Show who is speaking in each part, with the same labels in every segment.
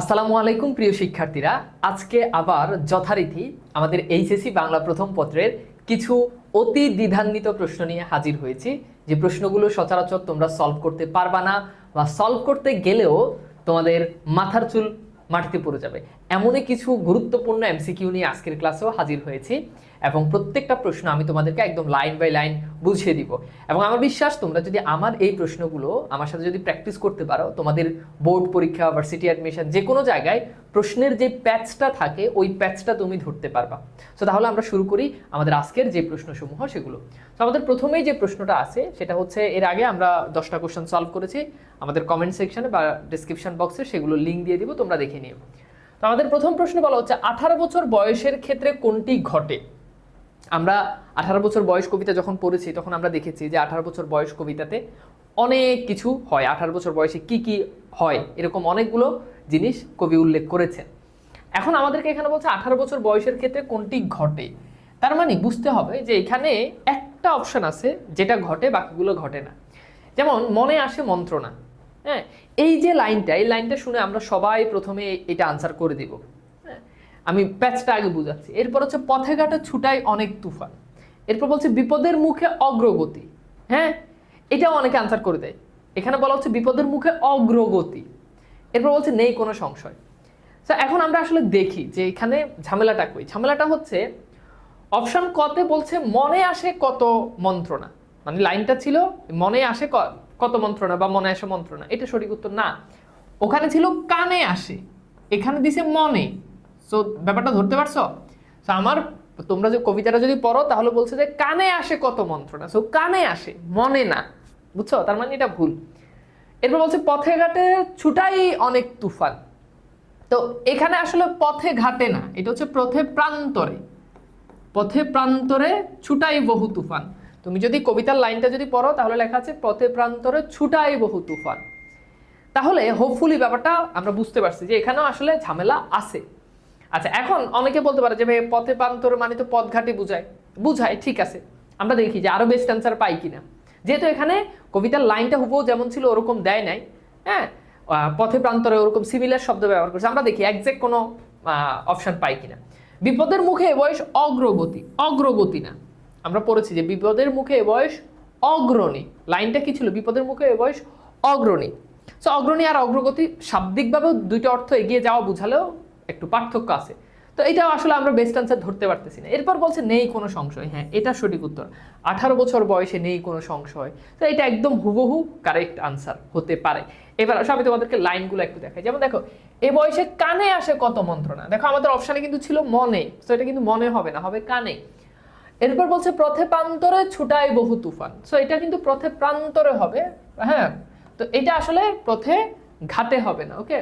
Speaker 1: আসসালামু আলাইকুম, প্রিয় শিক্ষার্থীরা। আজকে আবার যথারীতি আমাদের এইচএসসি বাংলা প্রথম পত্রের কিছু অতি দ্বিধান্বিত প্রশ্ন নিয়ে হাজির হয়েছি। যে প্রশ্নগুলো সচরাচর তোমরা সলভ করতে পারবা না বা সলভ করতে গেলেও তোমাদের মাথার চুল মাটিতে পড়ে যাবে। এমনই কিছু গুরুত্বপূর্ণ এমসিকিউ নিয়ে আজকের ক্লাসেও হাজির হয়েছি। এবং প্রত্যেকটা প্রশ্ন আমি তোমাদেরকে একদম লাইন বাই লাইন বুঝিয়ে দিব। এবং আমার বিশ্বাস, তোমরা যদি আমার এই প্রশ্নগুলো আমার সাথে যদি প্র্যাকটিস করতে পারো, তোমাদের বোর্ড পরীক্ষা ভার্সিটি অ্যাডমিশন যে কোনো জায়গায় প্রশ্নের যে প্যাচটা থাকে, ওই প্যাচটা তুমি ধরতে পারবা। সো তাহলে আমরা শুরু করি আমাদের আজকের যে প্রশ্নসমূহ, সেগুলো। তো আমাদের প্রথমেই যে প্রশ্নটা আছে, সেটা হচ্ছে এর আগে আমরা দশটা কোশ্চেন সলভ করেছি। আমাদের কমেন্ট সেকশনে বা ডিসক্রিপশন বক্সে সেগুলো লিঙ্ক দিয়ে দিব, তোমরা দেখে নিও। তো আমাদের প্রথম প্রশ্ন বলা হচ্ছে, আঠারো বছর বয়সের ক্ষেত্রে কোনটি ঘটে? আমরা আঠারো বছর বয়স কবিতা যখন পড়েছি, তখন আমরা দেখেছি যে আঠারো বছর বয়স কবিতাতে অনেক কিছু হয়। আঠারো বছর বয়সে কি কি হয়, এরকম অনেকগুলো জিনিস কবি উল্লেখ করেছেন। এখন আমাদেরকে এখানে বলছে আঠারো বছর বয়সের ক্ষেত্রে কোনটি ঘটে? তার মানে বুঝতে হবে যে এখানে একটা অপশন আছে, যেটা ঘটে, বাকিগুলো ঘটে না। যেমন, মনে আসে মন্ত্রণা। হ্যাঁ এই যে লাইনটা, এই লাইনটা শুনে আমরা সবাই প্রথমে এটা আনসার করে দিব। আমি প্যাচটা আগে বুঝাচ্ছি। এরপর হচ্ছে পথে ঘাটে ছুটাই অনেক তুফান। এরপর বলছে বিপদের মুখে অগ্রগতি। হ্যাঁ? এটাও অনেকে আনসার করে দেয়। এখানে বলা হচ্ছে বিপদের মুখে অগ্রগতি। এরপর বলছে নেই কোনো সংশয়। তো এখন আমরা আসলে দেখি যে এখানে ঝামেলাটা কই। ঝামেলাটা হচ্ছে অপশন কতে বলছে মনে আসে কত মন্ত্রণা। মানে লাইনটা ছিল, মনে আসে কত মন্ত্রণা বা মনে আসে মন্ত্রণা। এটা সঠিক উত্তর না। ওখানে ছিল কানে আসে। এখানে দিছে মনে। সো ব্যাপারটা ধরতে পারছ? তো আমার, তোমরা যে কবিতাটা যদি পড়ো, তাহলে বলছে যে, কানে আসে কত মন্ত্রণা। সো কানে আসে, মনে না। বুঝছ? তার মানে এটা ভুল। এরপর বলছে, পথে ঘাটে ছুটাই অনেক তুফান। তো, এখানে আসলে পথে ঘাটে না। এটা হচ্ছে পথে প্রান্তরে। পথে প্রান্তরে ছুটাই বহু তুফান। তুমি যদি কবিতার লাইনটা যদি পড়ো, তাহলে লেখা আছে, পথে প্রান্তরে ছুটাই বহু তুফান। তাহলে হোপফুলি ব্যাপারটা আমরা বুঝতে পারছি যে, এখানেও আসলে ঝামেলা আছে। আচ্ছা এখন অনেকে বলতে পারে যে ভাই, পথে প্রান্তরে মানে তো পথঘাটে বুঝায়। বুঝায়, ঠিক আছে। আমরা দেখি যে আরও বেস্ট অ্যান্সার পাই কিনা। যেহেতু এখানে কবিতার লাইনটা হুবহু যেমন ছিল ওরকম দেয় নাই হ্যাঁ? পথে প্রান্তরে ওরকম সিমিলার শব্দ ব্যবহার করছে। আমরা দেখি একজ্যাক্ট কোনো অপশন পাই কিনা। বিপদের মুখে বয়স অগ্রগতি অগ্রগতি না। আমরা পড়েছি যে বিপদের মুখে বয়স অগ্রণী। লাইনটা কি ছিল? বিপদের মুখে বয়স অগ্রণী। সো অগ্রণী আর অগ্রগতি শাব্দিকভাবেও দুইটা অর্থ এগিয়ে যাওয়া বুঝালেও একটু পার্থক্য আছে। তো এটাও আসলে আমরা বেস্ট আনসার ধরতে পারতেছি না। এরপর বলছে, নেই কোনো সংশয়। হ্যাঁ এটা সঠিক উত্তর। আঠারো বছর বয়সে নেই কোনো সংশয়। তো এটা একদম হুবহু কারেক্ট আনসার হতে পারে। এবার আসলে আমি তোমাদেরকে লাইনগুলো একটু দেখাই। যেমন দেখো, এ বয়সে কানে আসে কত মন্ত্রণা? দেখো, আমাদের অপশানে কিন্তু ছিল মনে। তো এটা কিন্তু মনে হবে না, হবে কানে। এরপর বলছে পথে প্রান্তরে ছুটায় বহু তুফান। সো এটা কিন্তু পথে প্রান্তরে হবে হ্যাঁ? তো এটা আসলে পথে ঘাটে হবে না ওকে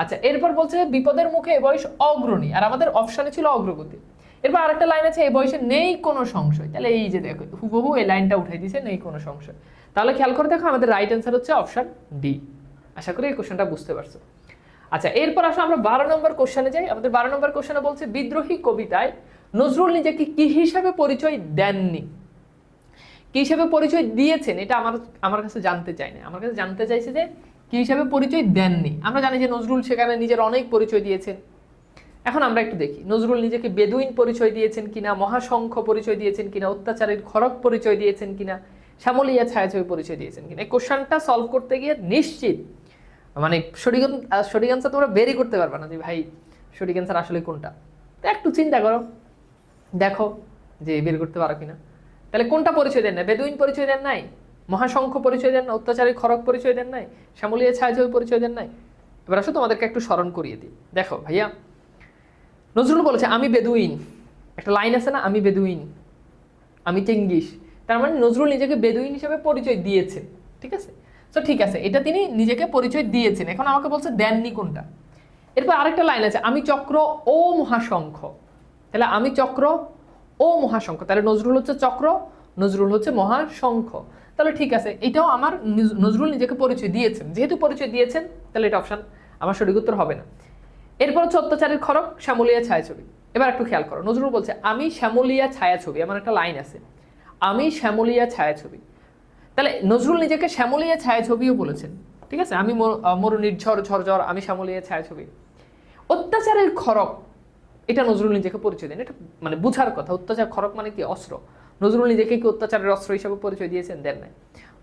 Speaker 1: আচ্ছা এরপর বলছে বিপদের মুখে এ বয়স অগ্রণী, আর আমাদের অপশানে ছিল অগ্রগতি। এরপর আরেকটা লাইন আছে এই বয়সে নেই কোনো সংশয়। তাহলে এই যে দেখো, হুবহু এই লাইনটা উঠাই দিয়েছে, নেই কোনো সংশয়। তাহলে খেয়াল করে দেখো, আমাদের রাইট অ্যান্সার হচ্ছে অপশান ডি আশা করি এই কোশ্চেনটা বুঝতে পারছ। আচ্ছা এরপর আসলে আমরা বারো নম্বর কোশ্চেনে যাই। আমাদের বারো নম্বর কোশ্চেনে বলছে, বিদ্রোহী কবিতায় নজরুল নিজেকে কি হিসাবে পরিচয় দেননি? কি হিসাবে পরিচয় দিয়েছেন? এটা আমার আমার কাছে জানতে চাই না। আমার কাছে জানতে চাইছে যে কি হিসাবে পরিচয় দেননি। আমরা জানি যে নজরুল সেখানে নিজের অনেক পরিচয় দিয়েছেন। এখন আমরা একটু দেখি, নজরুল নিজেকে বেদুইন পরিচয় দিয়েছেন কিনা, মহাশঙ্খ পরিচয় দিয়েছেন কিনা, অত্যাচারের খড়ক পরিচয় দিয়েছেন কিনা, শ্যামলিয়া ছায়াছবি পরিচয় দিয়েছেন কিনা। এই কোশ্চেনটা সলভ করতে গিয়ে নিশ্চিত মানে সঠিক সঠিক অ্যান্সার তোমরা বেরই করতে পারবে না যে, ভাই, সঠিক অ্যান্সার আসলে কোনটা? তো একটু চিন্তা করো, দেখো যে বের করতে পারো কিনা। তাহলে কোনটা পরিচয় দেন না বেদুইন পরিচয় দেন নাই? মহাশঙ্খ পরিচয় দেন না অত্যাচারী খড়ক পরিচয় দেন নাই, শ্যামলিয়া ছায়াছবি পরিচয় দেন নাই। এবার আসো তোমাদেরকে একটু স্মরণ করিয়ে দিই। দেখো ভাইয়া, নজরুল বলেছে, আমি বেদুইন। একটা লাইন আছে না, আমি বেদুইন। আমি চেঙ্গিস তার মানে নজরুল নিজেকে বেদুইন হিসেবে পরিচয় দিয়েছেন, ঠিক আছে? তো ঠিক আছে, এটা তিনি নিজেকে পরিচয় দিয়েছেন। এখন আমাকে বলছে, দেননি কোনটা? এরপর আরেকটা লাইন আছে, আমি চক্র ও মহাশঙ্খ। তাহলে, আমি চক্র ও মহাশঙ্খ। তাহলে নজরুল হচ্ছে চক্র, নজরুল হচ্ছে মহাশঙ্খ। তাহলে ঠিক আছে, এটাও আমার নজরুল নিজেকে পরিচয় দিয়েছেন। যেহেতু পরিচয় দিয়েছেন, তাহলে এটা অপশন আমার সঠিক উত্তর হবে না। এরপর হচ্ছে অত্যাচারের খড়ক, শ্যামলিয়া ছায়াছবি। এবার একটু খেয়াল করো, নজরুল বলছে, আমি শ্যামলিয়া ছায়াছবি আমার একটা লাইন আছে। আমি শ্যামলিয়া ছায়াছবি তাহলে নজরুল নিজেকে শ্যামলিয়া ছায়াছবিও বলেছেন। ঠিক আছে, আমি মরু নির্ঝর ঝরঝর, আমি শ্যামলিয়া ছায়াছবি অত্যাচারের খরক এটা নজরুল নিজেকে পরিচয় দেন। এটা মানে বুঝার কথা, অত্যাচার খরক মানে কি? অস্ত্র। নজরুল নিজেকে কি অত্যাচারের অস্ত্র হিসাবে পরিচয় দিয়েছেন? দেন নাই।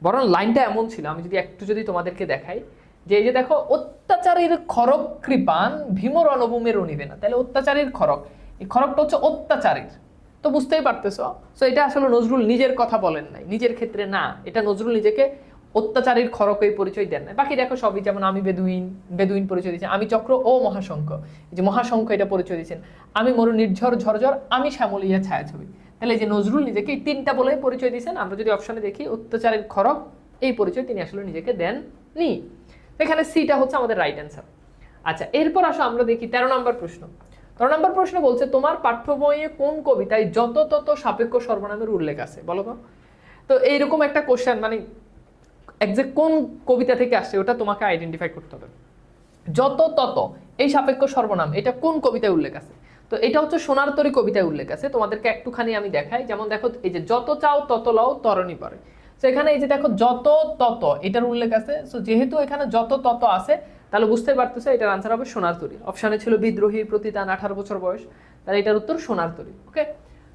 Speaker 1: বরং লাইনটা এমন ছিল, আমি যদি একটু যদি তোমাদেরকে দেখাই, যে এই যে দেখো, অত্যাচারের খরক কৃপান ভীমর অনবমের অনিবে না। তাহলে অত্যাচারের খরক এই খরকটা হচ্ছে অত্যাচারের। তো বুঝতেই পারতেছো? সো এটা আসলে নজরুল নিজের কথা বলেন নাই, নিজের ক্ষেত্রে না। এটা নজরুল নিজেকে অত্যাচারীর খরকে পরিচয় দেন না বাকি দেখো সবই, যেমন আমি বেদুইন বেদুইন পরিচয় দিয়েছি আমি চক্র ও মহাশঙ্খ। যে মহাশঙ্খ এটা পরিচয় দিয়েছেন। আমি মরু নির্ঝর ঝরঝর, আমি শ্যামলিয়া ছায়াছবি। তাহলে যে নজরুল নিজেকে এই তিনটা বলে পরিচয় দিয়েছেন, আমরা যদি অপশনে দেখি, অত্যাচারের খরক এই পরিচয় তিনি আসলে নিজেকে দেন নি এখানে সিটা হচ্ছে আমাদের রাইট অ্যান্সার আচ্ছা এরপর আসো আমরা দেখি তেরো নম্বর প্রশ্ন। তেরো নম্বর প্রশ্ন বলছে, তোমার পাঠ্য বইয়ে কোন কবিতায় যত তত সাপেক্ষ সর্বনামের উল্লেখ আছে? বলো তো। তো এইরকম একটা কোশ্চেন মানে একজ্যাক্ট কোন কবিতা থেকে আসছে, ওটা তোমাকে আইডেন্টিফাই করতে হবে। যত তত এই সাপেক্ষ সর্বনাম, এটা কোন কবিতায় উল্লেখ আছে? তো এটা হচ্ছে সোনার তরী কবিতায় উল্লেখ আছে। তোমাদেরকে একটুখানি আমি দেখাই। যেমন দেখো, এই যে যত চাও তত লও, তরণী পরে। তো এখানে এই যে দেখো, যত তত, এটার উল্লেখ আছে। সো যেহেতু এখানে যত তত আছে, তাহলে বুঝতে পারতেছো এটার আনসার হবে সোনার তরী। অপশানে ছিল বিদ্রোহীর প্রতিদান, আঠারো বছর বয়স। তাহলে এটার উত্তর সোনার তরী ওকে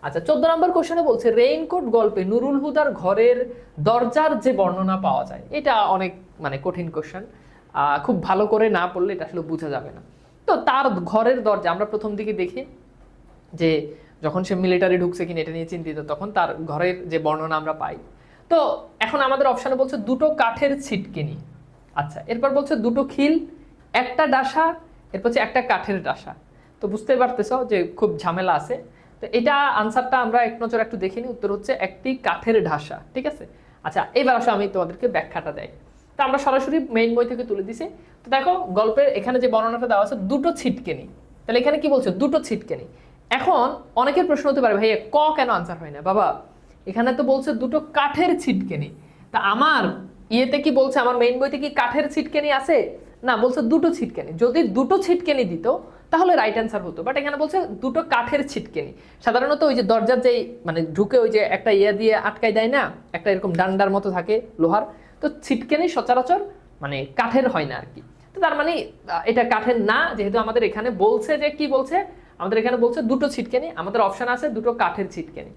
Speaker 1: আচ্ছা চোদ্দ নম্বর কোশ্চেনে বলছে রেইনকোট গল্পে নুরুল হুদার ঘরের দরজার যে বর্ণনা পাওয়া যায়, এটা অনেক মানে কঠিন কোশ্চেন খুব ভালো করে না পড়লে এটা আসলে বোঝা যাবে না। তো তার ঘরের দরজা, আমরা প্রথম দিকে দেখি যে যখন সে মিলিটারি ঢুকছে কিনা এটা নিয়ে চিন্তিত, তখন তার ঘরের যে বর্ণনা আমরা পাই। তো এখন আমাদের অপশানে বলছে দুটো কাঠের ছিটকিনি। আচ্ছা এরপর বলছে দুটো খিল, একটা ডাসা, এরপর হচ্ছে একটা কাঠের ডাসা। তো বুঝতেই পারতেছ যে খুব ঝামেলা আছে। তো এটা আনসারটা আমরা এক নজর একটু দেখিনি উত্তর হচ্ছে একটি কাঠের ঢাসা, ঠিক আছে? আচ্ছা এবার আসো আমি তোমাদেরকে ব্যাখ্যাটা দেয় তো আমরা সরাসরি মেইন বই থেকে তুলে দিছি। দেখো গল্পের এখানে যে বর্ণনাটা দেওয়া আছে, দুটো ছিটকেনি তাহলে এখানে কি বলছো? দুটো ছিটকেনি এখন অনেকের প্রশ্ন হতে পারে ভাই ক কেন আনসার হয় না? বাবা, এখানে তো বলছে দুটো কাঠের ছিটকেনি তা আমার ইয়েতে কি বলছে, আমার মেইন বইতে কি কাঠের ছিটকেনি আছে? না, বলছে দুটো ছিটকেনি যদি দুটো ছিটকেনি দিত, তাহলে রাইট অ্যান্সার হতো। বাট এখানে বলছে দুটো কাঠের ছিটকেনি সাধারণত ওই যে দরজার যেই মানে ঢুকে ওই যে একটা ইয়ে দিয়ে আটকাই দেয় না, একটা এরকম ডান্ডার মতো থাকে লোহার, তো ছিটকেনি সচরাচর মানে কাঠের হয় না আর কি। তার মানে এটা কাঠের না, যেহেতু আমাদের এখানে বলছে যে, কি বলছে? আমাদের এখানে বলছে দুটো ছিটকেনি, আমাদের অপশন আছে দুটো কাঠের ছিটকেনি।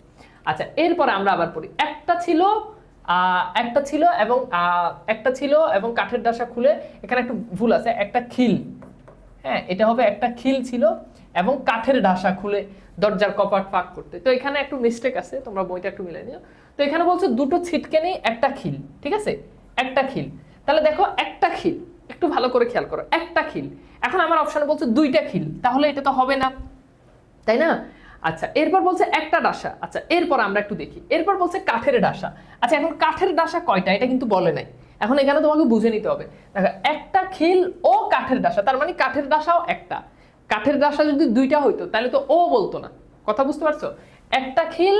Speaker 1: আচ্ছা এরপরে আমরা আবার পড়ি। একটা ছিল একটা ছিল এবং একটা ছিল এবং কাঠের ডাসা খুলে, এখানে একটু ভুল আছে, একটা খিল। হ্যাঁ এটা হবে একটা খিল ছিল এবং কাঠের ডাসা খুলে দরজার কপাট ফাঁক করতে। তো এখানে একটু মিস্টেক আছে, তোমরা বইটা একটু মিলাই নিও। তো এখানে বলছে দুটো ছিটকে নেই একটা খিল, ঠিক আছে? একটা খিল। তাহলে দেখো, একটা খিল। একটু ভালো করে খেয়াল করো, একটা খিল। এখন আমার অপশন বলছে দুইটা খিল, তাহলে এটা তো হবে না। তাই না? আচ্ছা এরপর বলছে একটা ডাসা। আচ্ছা এরপর আমরা একটু দেখি। এরপর বলছে কাঠের ডাসা। আচ্ছা এখন কাঠের ডাসা কয়টা? এটা কিন্তু বলে নাই। এখন এখানে তোমাকে বুঝে নিতে হবে। দেখো, একটা খিল ও কাঠের ডাসা, তার মানে কাঠের ডাসাও একটা। কাঠের ডাসা যদি দুইটা হইতো, তাহলে তো ও বলতো না। কথা বুঝতে পারছ? একটা খিল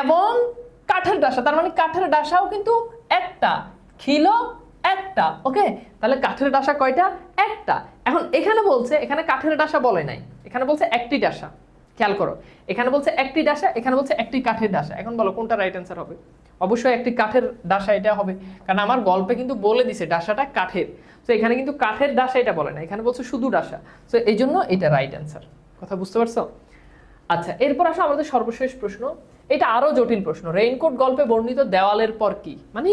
Speaker 1: এবং কাঠের ডাসা, তার মানে কাঠের ডাসাও কিন্তু একটা। খিলও একটা ওকে তাহলে কাঠের ডাসা কয়টা? একটা। এখন এখানে বলছে, এখানে কাঠের ডাসা বলে নাই। এখানে বলছে একটি ডাসা। খেয়াল করো। এখানে বলছে একটি ডাসা, এখানে বলছে একটি কাঠের ডাসা। এখন বলো, কোনটা রাইট অ্যান্সার হবে? অবশ্যই একটি কাঠের ডাসা এটা হবে। কারণ আমার গল্পে কিন্তু বলে দিছে, ডাসাটা কাঠের। তো এখানে কিন্তু কাঠের ডাসা এটা বলে না এখানে বলছে শুধু ডাসা। তো এই জন্য এটা রাইট অ্যান্সার কথা বুঝতে পারছ? আচ্ছা এরপর আসো আমাদের সর্বশেষ প্রশ্ন। এটা আরও জটিল প্রশ্ন। রেইনকোট গল্পে বর্ণিত দেওয়ালের পর কি? মানে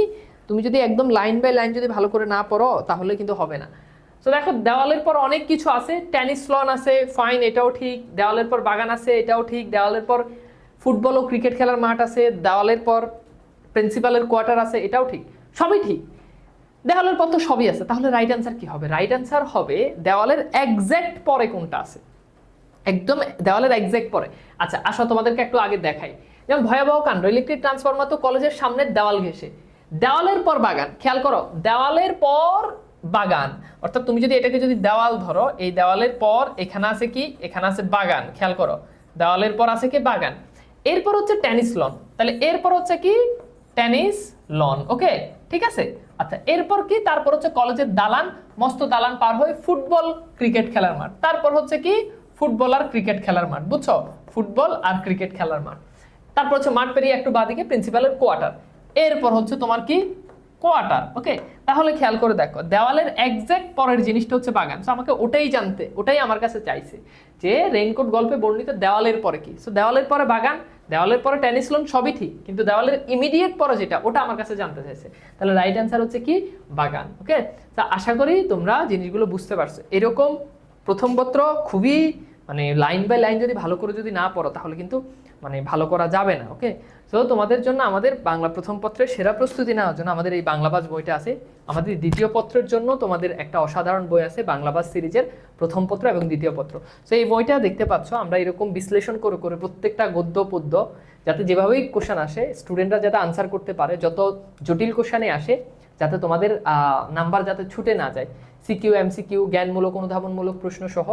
Speaker 1: তুমি যদি একদম লাইন বাই লাইন যদি ভালো করে না পড়ো, তাহলে কিন্তু হবে না। তো দেখো, দেওয়ালের পর অনেক কিছু আছে। টেনিস লন আছে ফাইন এটাও ঠিক। দেওয়ালের পর বাগান আছে, এটাও ঠিক। দেওয়ালের পর ফুটবল ও ক্রিকেট খেলার মাঠ আছে। দেওয়ালের পর প্রিন্সিপালের কোয়ার্টার আছে, এটাও ঠিক। সবই ঠিক। দেওয়ালের পর তো সবই আছে। তাহলে রাইট অ্যান্সার কি হবে? রাইট অ্যান্সার হবে দেওয়ালের এক্স্যাক্ট পরে কোনটা আছে। একদম দেওয়ালের এক্সাক্ট পরে। আচ্ছা আসো তোমাদেরকে একটু আগে দেখাই। যেমন ভয়াবহ কাণ্ড। ইলেকট্রিক ট্রান্সফরমার তো কলেজের সামনের দেওয়াল ঘেসে দেওয়ালের পর বাগান, খেয়াল করো, দেওয়ালের পর বাগান। অর্থাৎ তুমি যদি এটাকে যদি দেওয়াল ধরো, এই দেওয়ালের পর এখানে আছে কি? এখানে আছে বাগান, খেয়াল করো। দেওয়ালের পর আছে কি? বাগান। এরপর হচ্ছে টেনিস লন। তাহলে এরপর হচ্ছে কি? Tennis lawn, okay? ঠিক আছে? আচ্ছা এরপর কি? তারপর হচ্ছে কলেজের দালান, মস্ত দালান পার হয়ে ফুটবল ক্রিকেট খেলার মাঠ। তারপর হচ্ছে কি? ফুটবল আর ক্রিকেট খেলার মাঠ, বুঝছ? ফুটবল আর ক্রিকেট খেলার মাঠ। তারপর হচ্ছে মাঠ পেরিয়ে একটু বাদিকে প্রিন্সিপালের কোয়ার্টার এরপর হচ্ছে তোমার কি? কোয়ার্টার ওকে তাহলে খেয়াল করে দেখো, দেওয়ালের এক্স্যাক্ট পরের জিনিসটা হচ্ছে বাগান। সো আমাকে ওটাই জানতে, ওটাই আমার কাছে চাইছে যে রেইনকোট গল্পে বর্ণিত দেওয়ালের পরে কি? সো দেওয়ালের পরে বাগান, দেওয়ালের পরে টেনিস লোন সবই ঠিক, কিন্তু দেওয়ালের ইমিডিয়েট পরে যেটা, ওটা আমার কাছে জানতে চাইছে। তাহলে রাইট অ্যান্সার হচ্ছে কি? বাগান ওকে তা আশা করি তোমরা জিনিসগুলো বুঝতে পারছ। এরকম প্রথম পত্র খুবই মানে লাইন বাই লাইন যদি ভালো করে যদি না পড়ো, তাহলে কিন্তু মানে ভালো করা যাবে না ওকে তো তোমাদের জন্য আমাদের বাংলা প্রথম পত্রের সেরা প্রস্তুতি নেওয়ার জন্য আমাদের এই বাংলাবাজ বইটা আছে। আমাদের দ্বিতীয় পত্রের জন্য তোমাদের একটা অসাধারণ বই আছে বাংলাবাজ সিরিজের প্রথম পত্র এবং দ্বিতীয় পত্র। তো এই বইটা দেখতে পাচ্ছ, আমরা এরকম বিশ্লেষণ করে করে প্রত্যেকটা গদ্য, পদ্য, যাতে যেভাবেই কোশ্চেন আসে স্টুডেন্টরা যাতে আনসার করতে পারে, যত জটিল কোশ্চানে আসে যাতে তোমাদের নাম্বার যাতে ছুটে না যায়। সিকিউ, এমসিকিউ, জ্ঞানমূলক, অনুধাবনমূলক প্রশ্ন সহ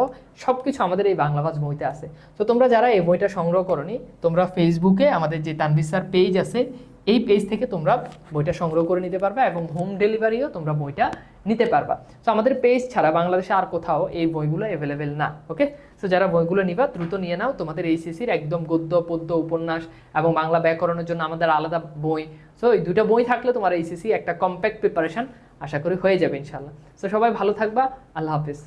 Speaker 1: সব কিছু আমাদের এই বাংলা বাংলাভাজ বইতে আছে। তো তোমরা যারা এই বইটা সংগ্রহ করনি, তোমরা ফেসবুকে আমাদের যে তানবির পেজ আছে এই পেজ থেকে তোমরা বইটা সংগ্রহ করে নিতে পারবে এবং হোম ডেলিভারিও তোমরা বইটা নিতে পারবা। সো আমাদের পেজ ছাড়া বাংলাদেশে আর কোথাও এই বইগুলো অ্যাভেলেবেল না ওকে তো যারা বইগুলো নিবা, দ্রুত নিয়ে নাও। তোমাদের এইচএসির একদম গদ্য, পদ্য, উপন্যাস এবং বাংলা ব্যাকরণের জন্য আমাদের আলাদা বই। সো এই দুটো বই থাকলে তোমার এইচএসি একটা কম্প্যাক্ট প্রিপারেশন আশা করি হয়ে যাবে ইনশাল্লাহ তো সবাই ভালো থাকবা। আল্লাহ হাফিজ।